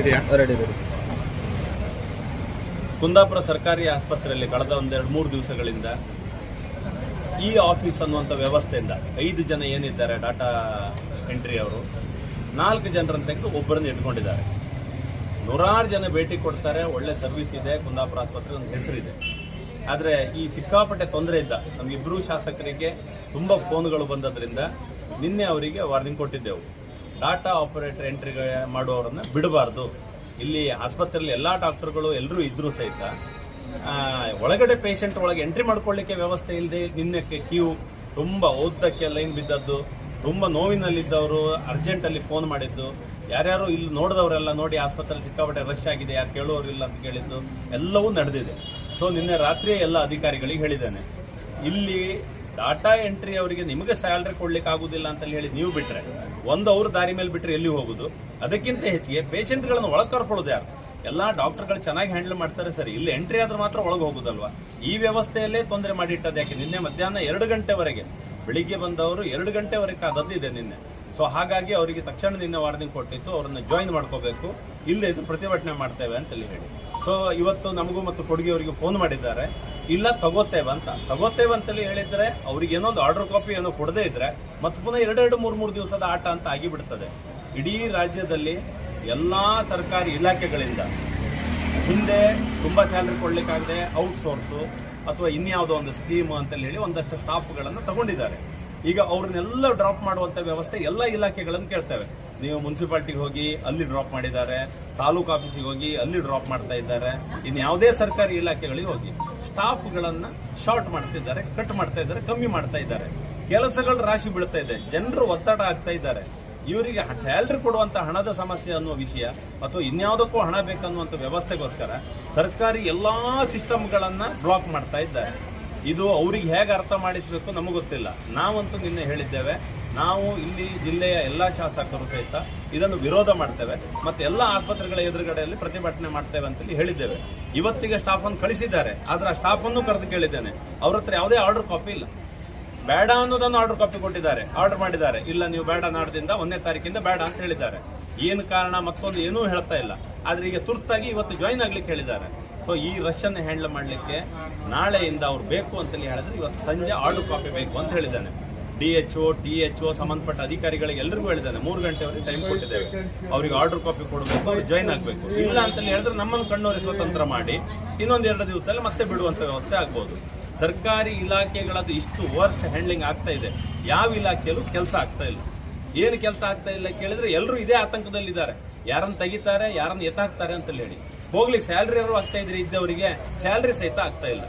ಇದೆಯಾ ready ready Kundapura ಸರ್ಕಾರಿ ಆಸ್ಪತ್ರೆಯಲ್ಲಿ ಕಳೆದ ಒಂದೆರಡು ಮೂರು ದಿವಸಗಳಿಂದ ಈ ಆಫೀಸ್ ಅನ್ನುವಂಥ ವ್ಯವಸ್ಥೆಯಿಂದ ಐದು ಜನ ಏನಿದ್ದಾರೆ ಡಾಟಾ ಎಂಟ್ರಿ ಅವರು ನಾಲ್ಕು ಜನರನ್ನು ತೆಗೆದು ಒಬ್ಬರನ್ನು ಇಟ್ಕೊಂಡಿದ್ದಾರೆ ನೂರಾರು ಜನ ಭೇಟಿ ಕೊಡ್ತಾರೆ ಒಳ್ಳೆ ಸರ್ವಿಸ್ ಇದೆ ಕುಂದಾಪುರ ಆಸ್ಪತ್ರೆ ಒಂದು ಹೆಸರಿದೆ. ಆದರೆ ಈ ಸಿಕ್ಕಾಪಟ್ಟೆ ತೊಂದರೆ ಇದ್ದ ನಮ್ಮಿಬ್ಬರು ಶಾಸಕರಿಗೆ ತುಂಬ ಫೋನ್ಗಳು ಬಂದದ್ರಿಂದ ನಿನ್ನೆ ಅವರಿಗೆ ವಾರ್ನಿಂಗ್ ಕೊಟ್ಟಿದ್ದೆವು. ಡಾಟಾ ಆಪರೇಟರ್ ಎಂಟ್ರಿ ಮಾಡುವವರನ್ನ ಬಿಡಬಾರ್ದು. ಇಲ್ಲಿ ಆಸ್ಪತ್ರೆಯಲ್ಲಿ ಎಲ್ಲ ಡಾಕ್ಟರ್ಗಳು ಎಲ್ಲರೂ ಇದ್ರೂ ಸಹಿತ ಒಳಗಡೆ ಪೇಷಂಟ್ ಒಳಗೆ ಎಂಟ್ರಿ ಮಾಡ್ಕೊಳ್ಳಿಕ್ಕೆ ವ್ಯವಸ್ಥೆ ಇಲ್ಲದೆ ನಿನ್ನೆ ಕ್ಯೂ ತುಂಬ ಓದ್ದಕ್ಕೆ ಲೈನ್ ಬಿದ್ದದ್ದು, ತುಂಬ ನೋವಿನಲ್ಲಿದ್ದವರು ಅರ್ಜೆಂಟಲ್ಲಿ ಫೋನ್ ಮಾಡಿದ್ದು. ಯಾರ್ಯಾರು ಇಲ್ಲಿ ನೋಡಿದವರೆಲ್ಲ ನೋಡಿ ಆಸ್ಪತ್ರೆಯಲ್ಲಿ ಸಿಕ್ಕಾಪಟ್ಟೆ ರಶ್ ಆಗಿದೆ, ಯಾರು ಕೇಳುವವರಿಲ್ಲ ಅಂತ ಕೇಳಿದ್ದು, ಎಲ್ಲವೂ ನಡೆದಿದೆ. ಸೊ ನಿನ್ನೆ ರಾತ್ರಿ ಎಲ್ಲ ಅಧಿಕಾರಿಗಳಿಗೆ ಹೇಳಿದ್ದೇನೆ. ಇಲ್ಲಿ ಡಾಟಾ ಎಂಟ್ರಿ ಅವರಿಗೆ ನಿಮಗೆ ಸ್ಯಾಲ್ರಿ ಕೊಡ್ಲಿಕ್ಕೆ ಆಗುದಿಲ್ಲ ಅಂತ ಹೇಳಿ ನೀವು ಬಿಟ್ರೆ ಒಂದು ಅವ್ರ ದಾರಿ ಮೇಲೆ ಬಿಟ್ಟರೆ ಎಲ್ಲಿ ಹೋಗುದು? ಅದಕ್ಕಿಂತ ಹೆಚ್ಚಿಗೆ ಪೇಷಂಟ್ಗಳನ್ನು ಒಳಗೆ ಕರ್ಕೊಳ್ಳೋದು ಯಾರು? ಎಲ್ಲಾ ಡಾಕ್ಟರ್ಗಳು ಚೆನ್ನಾಗಿ ಹ್ಯಾಂಡಲ್ ಮಾಡ್ತಾರೆ ಸರಿ. ಇಲ್ಲಿ ಎಂಟ್ರಿ ಆದ್ರೆ ಮಾತ್ರ ಒಳಗೆ ಹೋಗುದಲ್ವಾ? ಈ ವ್ಯವಸ್ಥೆಯಲ್ಲೇ ತೊಂದರೆ ಮಾಡಿಟ್ಟದ್ದು ಯಾಕೆ? ನಿನ್ನೆ ಮಧ್ಯಾಹ್ನ ಎರಡು ಗಂಟೆವರೆಗೆ ಬೆಳಿಗ್ಗೆ ಬಂದವರು ಎರಡು ಗಂಟೆವರೆಗೆ ಕಾದದ್ದಿದೆ ನಿನ್ನೆ. ಸೊ ಹಾಗಾಗಿ ಅವರಿಗೆ ತಕ್ಷಣ ನಿನ್ನೆ ವಾರ್ನಿಂಗ್ ಕೊಟ್ಟಿತ್ತು. ಅವರನ್ನ ಜಾಯಿನ್ ಮಾಡ್ಕೋಬೇಕು. ಇಲ್ಲೇ ಇದು ಪ್ರತಿಭಟನೆ ಮಾಡ್ತೇವೆ ಅಂತೇಳಿ ಹೇಳಿ. ಸೊ ಇವತ್ತು ನಮಗೂ ಮತ್ತು ಕೊಡುಗೆ ಅವರಿಗೆ ಫೋನ್ ಮಾಡಿದ್ದಾರೆ. ಇಲ್ಲ, ತಗೋತೇವೆ ಅಂತ. ತಗೋತೇವೆ ಅಂತೇಳಿ ಹೇಳಿದ್ರೆ ಅವ್ರಿಗೆ ಒಂದು ಆರ್ಡರ್ ಕಾಪಿ ಏನೋ ಕೊಡದೇ ಇದ್ರೆ ಮತ್ತೆ ಪುನಃ ಎರಡೆರಡು, ಮೂರು ಮೂರು ದಿವಸದ ಆಟ ಅಂತ ಆಗಿಬಿಡ್ತದೆ. ಇಡೀ ರಾಜ್ಯದಲ್ಲಿ ಎಲ್ಲಾ ಸರ್ಕಾರಿ ಇಲಾಖೆಗಳಿಂದ ಹಿಂದೆ ತುಂಬಾ ಸ್ಯಾಲ್ರಿ ಕೊಡ್ಲಿಕ್ಕಾಗದೆ ಔಟ್ಸೋರ್ಸು ಅಥವಾ ಇನ್ಯಾವುದೋ ಒಂದು ಸ್ಕೀಮ್ ಅಂತೇಳಿ ಹೇಳಿ ಒಂದಷ್ಟು ಸ್ಟಾಫ್ಗಳನ್ನು ತಗೊಂಡಿದ್ದಾರೆ. ಈಗ ಅವ್ರನ್ನೆಲ್ಲ ಡ್ರಾಪ್ ಮಾಡುವಂತ ವ್ಯವಸ್ಥೆ ಎಲ್ಲ ಇಲಾಖೆಗಳನ್ನು ಕೇಳ್ತೇವೆ. ನೀವು ಮುನ್ಸಿಪಾಲ್ಟಿಗೆ ಹೋಗಿ ಅಲ್ಲಿ ಡ್ರಾಪ್ ಮಾಡಿದ್ದಾರೆ, ತಾಲೂಕು ಆಫೀಸಿಗೆ ಹೋಗಿ ಅಲ್ಲಿ ಡ್ರಾಪ್ ಮಾಡ್ತಾ ಇದ್ದಾರೆ. ಇನ್ಯಾವುದೇ ಸರ್ಕಾರಿ ಇಲಾಖೆಗಳಿಗೆ ಹೋಗಿ. ಸ್ಟಾಫ್ಗಳನ್ನ ಶಾರ್ಟ್ ಮಾಡ್ತಿದ್ದಾರೆ ಕಟ್ ಮಾಡ್ತಾ ಇದ್ದಾರೆ, ಕಮ್ಮಿ ಮಾಡ್ತಾ ಇದ್ದಾರೆ. ಕೆಲಸಗಳ ರಾಶಿ ಬೀಳ್ತಾ ಇದೆ, ಜನರು ಒತ್ತಡ ಆಗ್ತಾ ಇದ್ದಾರೆ. ಇವರಿಗೆ ಸ್ಯಾಲ್ರಿ ಕೊಡುವಂಥ ಹಣದ ಸಮಸ್ಯೆ ಅನ್ನುವ ವಿಷಯ ಅಥವಾ ಇನ್ಯಾವುದಕ್ಕೂ ಹಣ ಬೇಕನ್ನುವಂತ ವ್ಯವಸ್ಥೆಗೋಸ್ಕರ ಸರ್ಕಾರಿ ಎಲ್ಲಾ ಸಿಸ್ಟಮ್ಗಳನ್ನು ಬ್ಲಾಕ್ ಮಾಡ್ತಾ ಇದ್ದಾರೆ. ಇದು ಅವ್ರಿಗೆ ಹೇಗೆ ಅರ್ಥ ಮಾಡಿಸಬೇಕು ನಮಗೆ ಗೊತ್ತಿಲ್ಲ. ನಾವಂತೂ ನಿನ್ನೆ ಹೇಳಿದ್ದೇವೆ, ನಾವು ಇಲ್ಲಿ ಜಿಲ್ಲೆಯ ಎಲ್ಲ ಶಾಸಕರು ಸಹಿತ ಇದನ್ನು ವಿರೋಧ ಮಾಡ್ತೇವೆ ಮತ್ತು ಎಲ್ಲ ಆಸ್ಪತ್ರೆಗಳ ಎದುರುಗಡೆಯಲ್ಲಿ ಪ್ರತಿಭಟನೆ ಮಾಡ್ತೇವೆ ಅಂತೇಳಿ ಹೇಳಿದ್ದೇವೆ. ಇವತ್ತಿಗೆ ಸ್ಟಾಫ್ ಅನ್ನು ಕಳಿಸಿದ್ದಾರೆ, ಆದರೆ ಆ ಸ್ಟಾಫ್ ಅನ್ನು ಕರೆದು ಕೇಳಿದ್ದೇನೆ. ಅವ್ರ ಹತ್ರ ಯಾವುದೇ ಆರ್ಡರ್ ಕಾಪಿ ಇಲ್ಲ. ಬೇಡ ಅನ್ನೋದನ್ನು ಆರ್ಡರ್ ಕಾಪಿ ಕೊಟ್ಟಿದ್ದಾರೆ ಆರ್ಡರ್ ಮಾಡಿದ್ದಾರೆ. ಇಲ್ಲ, ನೀವು ಬೇಡ ನಾಡದಿಂದ ಒಂದನೇ ತಾರೀಕಿಂದ ಬೇಡ ಅಂತ ಹೇಳಿದ್ದಾರೆ. ಏನು ಕಾರಣ? ಮತ್ತೊಂದು ಏನೂ ಹೇಳ್ತಾ ಇಲ್ಲ. ಆದರೆ ಈಗ ತುರ್ತಾಗಿ ಇವತ್ತು ಜಾಯಿನ್ ಆಗ್ಲಿಕ್ಕೆ ಹೇಳಿದ್ದಾರೆ. ಸೊ ಈ ರಶ್ ಅನ್ನು ಹ್ಯಾಂಡಲ್ ಮಾಡ್ಲಿಕ್ಕೆ ನಾಳೆಯಿಂದ ಅವ್ರು ಬೇಕು ಅಂತಲೇ ಹೇಳಿದ್ರೆ ಇವತ್ತು ಸಂಜೆ ಆರ್ಡರ್ ಕಾಪಿ ಬೇಕು ಅಂತ ಹೇಳಿದ್ದಾನೆ. D H O, T H O ಸಂಬಂಧಪಟ್ಟ ಅಧಿಕಾರಿಗಳಿಗೆ ಎಲ್ಲರಿಗೂ ಹೇಳಿದ್ದಾನೆ. ಮೂರು ಗಂಟೆವರೆಗೆ ಟೈಮ್ ಕೊಟ್ಟಿದ್ದೇವೆ. ಅವ್ರಿಗೆ ಆರ್ಡರ್ ಕಾಪಿ ಕೊಡಬೇಕು, ಅವ್ರು ಜಾಯಿನ್ ಆಗಬೇಕು. ಇಲ್ಲ ಅಂತಲೇ ಹೇಳಿದ್ರೆ ನಮ್ಮನ್ನು ಕಣ್ಣೋರಿ ಸ್ವತಂತ್ರ ಮಾಡಿ, ಇನ್ನೊಂದು ಎರಡು ದಿವಸದಲ್ಲಿ ಮತ್ತೆ ಬಿಡುವಂತ ವ್ಯವಸ್ಥೆ ಆಗ್ಬೋದು. ಸರ್ಕಾರಿ ಇಲಾಖೆಗಳದ್ದು ಇಷ್ಟು ವರ್ಕ್ ಹ್ಯಾಂಡ್ಲಿಂಗ್ ಆಗ್ತಾ ಇದೆ. ಯಾವ ಇಲಾಖೆಯಲ್ಲೂ ಕೆಲಸ ಆಗ್ತಾ ಇಲ್ಲ. ಏನು ಕೆಲಸ ಆಗ್ತಾ ಇಲ್ಲ ಕೇಳಿದ್ರೆ ಎಲ್ಲರೂ ಇದೇ ಆತಂಕದಲ್ಲಿದ್ದಾರೆ. ಯಾರನ್ನು ತೆಗಿತಾರೆ, ಯಾರನ್ನು ಎತ್ತಾಕ್ತಾರೆ ಅಂತ ಹೇಳಿ. ಹೋಗ್ಲಿ ಸ್ಯಾಲ್ರಿ ಅವರು ಆಗ್ತಾ ಇದ್ರೆ ಇದ್ದವರಿಗೆ ಸ್ಯಾಲ್ರಿ ಸಹಿತ ಆಗ್ತಾ ಇಲ್ಲ.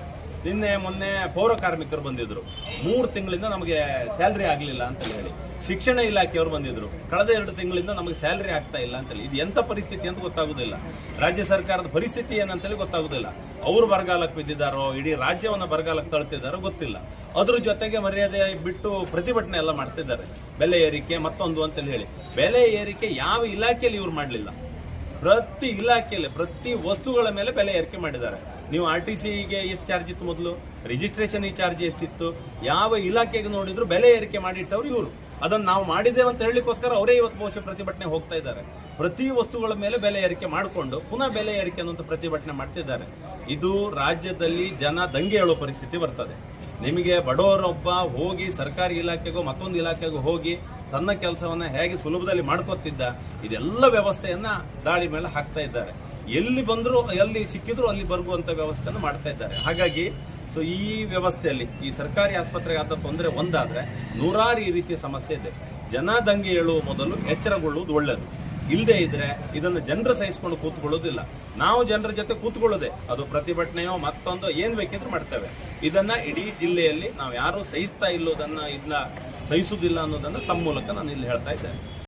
ನಿನ್ನೆ, ಮೊನ್ನೆ ಪೌರ ಕಾರ್ಮಿಕರು ಬಂದಿದ್ರು. ಮೂರು ತಿಂಗಳಿಂದ ನಮಗೆ ಸ್ಯಾಲ್ರಿ ಆಗಲಿಲ್ಲ ಅಂತ ಹೇಳಿ. ಶಿಕ್ಷಣ ಇಲಾಖೆಯವರು ಬಂದಿದ್ರು. ಕಳೆದ ಎರಡು ತಿಂಗಳಿಂದ ನಮಗೆ ಸ್ಯಾಲ್ರಿ ಆಗ್ತಾ ಇಲ್ಲ ಅಂತೇಳಿ. ಇದು ಎಂತ ಪರಿಸ್ಥಿತಿ ಅಂತ ಗೊತ್ತಾಗುದಿಲ್ಲ. ರಾಜ್ಯ ಸರ್ಕಾರದ ಪರಿಸ್ಥಿತಿ ಏನಂತೇಳಿ ಗೊತ್ತಾಗುದಿಲ್ಲ. ಅವರು ಬರಗಾಲಕ್ಕೆ ಬಿದ್ದಿದ್ದಾರೋ, ಇಡೀ ರಾಜ್ಯವನ್ನ ಬರಗಾಲಕ್ಕೆ ತಳ್ತಿದ್ದಾರೋ ಗೊತ್ತಿಲ್ಲ. ಅದ್ರ ಜೊತೆಗೆ ಮರ್ಯಾದೆ ಬಿಟ್ಟು ಪ್ರತಿಭಟನೆ ಎಲ್ಲ ಮಾಡ್ತಿದ್ದಾರೆ. ಬೆಲೆ ಏರಿಕೆ ಮತ್ತೊಂದು ಅಂತೇಳಿ ಹೇಳಿ. ಬೆಲೆ ಏರಿಕೆ ಯಾವ ಇಲಾಖೆಯಲ್ಲಿ ಇವ್ರು ಮಾಡಲಿಲ್ಲ. ಪ್ರತಿ ಇಲಾಖೆಯಲ್ಲಿ, ಪ್ರತಿ ವಸ್ತುಗಳ ಮೇಲೆ ಬೆಲೆ ಏರಿಕೆ ಮಾಡಿದ್ದಾರೆ. ನೀವು ಆರ್ ಟಿ ಸಿಗೆ ಎಷ್ಟು ಚಾರ್ಜ್ ಇತ್ತು ಮೊದಲು? ರಿಜಿಸ್ಟ್ರೇಷನ್ ಚಾರ್ಜ್ ಎಷ್ಟಿತ್ತು? ಯಾವ ಇಲಾಖೆಗೆ ನೋಡಿದ್ರು ಬೆಲೆ ಏರಿಕೆ ಮಾಡಿಟ್ಟವ್ರು ಇವರು. ಅದನ್ನು ನಾವು ಮಾಡಿದ್ದೇವೆ ಅಂತ ಹೇಳಲಿಕ್ಕೋಸ್ಕರ ಅವರೇ ಇವತ್ತು ಬಹುಶಃ ಪ್ರತಿಭಟನೆ ಹೋಗ್ತಾ ಇದ್ದಾರೆ. ಪ್ರತಿ ವಸ್ತುಗಳ ಮೇಲೆ ಬೆಲೆ ಏರಿಕೆ ಮಾಡಿಕೊಂಡು ಪುನಃ ಬೆಲೆ ಏರಿಕೆ ಅನ್ನುವಂಥ ಪ್ರತಿಭಟನೆ ಮಾಡ್ತಿದ್ದಾರೆ. ಇದು ರಾಜ್ಯದಲ್ಲಿ ಜನ ದಂಗೆ ಹೇಳೋ ಪರಿಸ್ಥಿತಿ ಬರ್ತದೆ. ನಿಮಗೆ ಬಡವರೊಬ್ಬ ಹೋಗಿ ಸರ್ಕಾರಿ ಇಲಾಖೆಗೂ ಮತ್ತೊಂದು ಇಲಾಖೆಗೂ ಹೋಗಿ ತನ್ನ ಕೆಲಸವನ್ನ ಹೇಗೆ ಸುಲಭದಲ್ಲಿ ಮಾಡ್ಕೊತಿದ್ದ, ಇದೆಲ್ಲ ವ್ಯವಸ್ಥೆಯನ್ನ ದಾಳಿ ಮೇಲೆ ಹಾಕ್ತಾ ಇದ್ದಾರೆ. ಎಲ್ಲಿ ಬಂದ್ರು, ಎಲ್ಲಿ ಸಿಕ್ಕಿದ್ರು ಅಲ್ಲಿ ಬರುವಂತ ವ್ಯವಸ್ಥೆಯನ್ನು ಮಾಡ್ತಾ ಇದ್ದಾರೆ. ಹಾಗಾಗಿ ಸೊ ಈ ವ್ಯವಸ್ಥೆಯಲ್ಲಿ, ಈ ಸರ್ಕಾರಿ ಆಸ್ಪತ್ರೆಗೆ ಆದ ತೊಂದರೆ ಒಂದಾದ್ರೆ ನೂರಾರು ಈ ರೀತಿಯ ಸಮಸ್ಯೆ ಇದೆ. ಜನ ದಂಗೆ ಹೇಳುವ ಮೊದಲು ಎಚ್ಚರಗೊಳ್ಳುವುದು ಒಳ್ಳೆಯದು ಇಲ್ಲದೆ ಇದ್ರೆ ಇದನ್ನು ಜನರು ಸಹಿಸಿಕೊಂಡು ಕೂತ್ಕೊಳ್ಳೋದಿಲ್ಲ. ನಾವು ಜನರ ಜೊತೆ ಕೂತ್ಕೊಳ್ಳೋದೆ. ಅದು ಪ್ರತಿಭಟನೆಯೋ ಮತ್ತೊಂದು ಏನ್ ಬೇಕಿದ್ರು ಮಾಡ್ತೇವೆ. ಇದನ್ನ ಇಡೀ ಜಿಲ್ಲೆಯಲ್ಲಿ ನಾವು ಯಾರು ಸಹಿಸ್ತಾ ಇಲ್ಲೋದನ್ನ ಇದನ್ನ ಸಹಿಸುವುದಿಲ್ಲ ಅನ್ನೋದನ್ನ ತಮ್ಮ ಮೂಲಕ ನಾನು ಇಲ್ಲಿ ಹೇಳ್ತಾ ಇದ್ದೇನೆ.